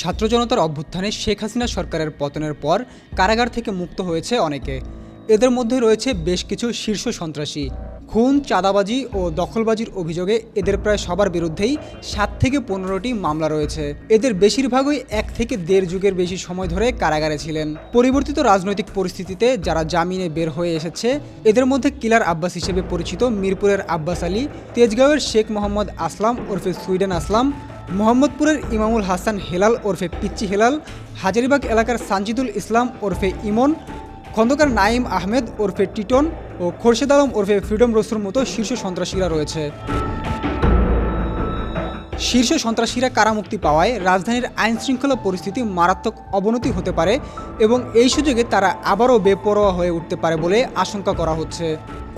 ছাত্র জনতার অভ্যুত্থানে শেখ হাসিনা সরকারের পতনের পর কারাগার থেকে মুক্ত হয়েছে অনেকে। এদের মধ্যে রয়েছে বেশ কিছু শীর্ষ সন্ত্রাসী। খুন, চাঁদাবাজি ও দখলবাজির অভিযোগে এদের প্রায় সবার বিরুদ্ধেই সাত থেকে পনেরোটি মামলা রয়েছে। এদের বেশিরভাগই এক থেকে দেড় যুগের বেশি সময় ধরে কারাগারে ছিলেন। পরিবর্তিত রাজনৈতিক পরিস্থিতিতে যারা জামিনে বের হয়ে এসেছে, এদের মধ্যে কিলার আব্বাস হিসেবে পরিচিত মিরপুরের আব্বাস আলী, তেজগাঁওয়ের শেখ মোহাম্মদ আসলাম ওরফে সুইডেন আসলাম মোহাম্মদপুরের ইমামুল হাসান হেলাল ওরফে পিচ্চি হেলাল, হাজারিবাগ এলাকার সানজিদুল ইসলাম ওরফে ইমন, খন্দকার নাইম আহমেদ ওরফে টিটন ও খোরশেদ আলম ওরফে ফ্রিডম রসুর মতো শীর্ষ সন্ত্রাসীরা রয়েছে। শীর্ষ সন্ত্রাসীরা কারামুক্তি পাওয়ায় রাজধানীর আইন শৃঙ্খলা পরিস্থিতি মারাত্মক অবনতি হতে পারে এবং এই সুযোগে তারা আবারও বেপরোয়া হয়ে উঠতে পারে বলে আশঙ্কা করা হচ্ছে।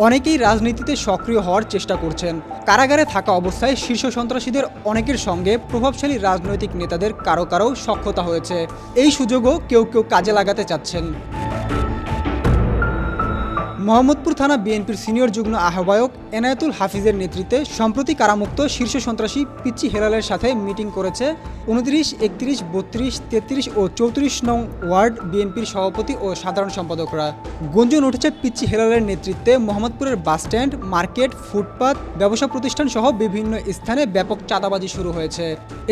অনেকেই রাজনীতিতে সক্রিয় হওয়ার চেষ্টা করছেন। কারাগারে থাকা অবস্থায় শীর্ষ সন্ত্রাসীদের অনেকের সঙ্গে প্রভাবশালী রাজনৈতিক নেতাদের কারও কারও সক্ষতা হয়েছে। এই সুযোগও কেউ কেউ কাজে লাগাতে চাচ্ছেন। মোহাম্মদপুর থানা বিএনপির সিনিয়র যুগ্ম আহ্বায়ক এনায়েতুল হাফিজের নেতৃত্বে সম্প্রতি কারামুক্ত শীর্ষ সন্ত্রাসী পিচ্চি হেলালের সাথে মিটিং করেছে উনত্রিশ, একত্রিশ, বত্রিশ, তেত্রিশ ও চৌত্রিশ নং ওয়ার্ড বিএনপির সভাপতি ও সাধারণ সম্পাদকরা। গুঞ্জন উঠেছে পিচ্চি হেলালের নেতৃত্বে মোহাম্মদপুরের বাসস্ট্যান্ড মার্কেট, ফুটপাত, ব্যবসা প্রতিষ্ঠান সহ বিভিন্ন স্থানে ব্যাপক চাঁদাবাজি শুরু হয়েছে।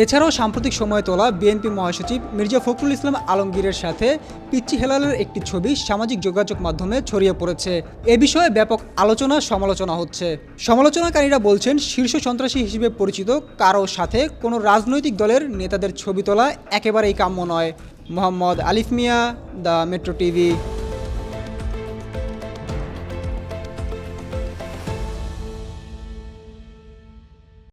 এছাড়াও সাম্প্রতিক সময়ে তোলা বিএনপি মহাসচিব মির্জা ফখরুল ইসলাম আলমগীরের সাথে পিচ্চি হেলালের একটি ছবি সামাজিক যোগাযোগ মাধ্যমে ছড়িয়ে পড়েছে। এ বিষয়ে ব্যাপক আলোচনা সমালোচনা হচ্ছে। সমালোচনাকারীরা বলছেন, শীর্ষ সন্ত্রাসী হিসেবে পরিচিত কারও সাথে কোনো রাজনৈতিক দলের নেতাদের ছবি তোলা একেবারেই কাম্য নয়। মোহাম্মদ আলিফ মিয়া, দ্য মেট্রো টিভি।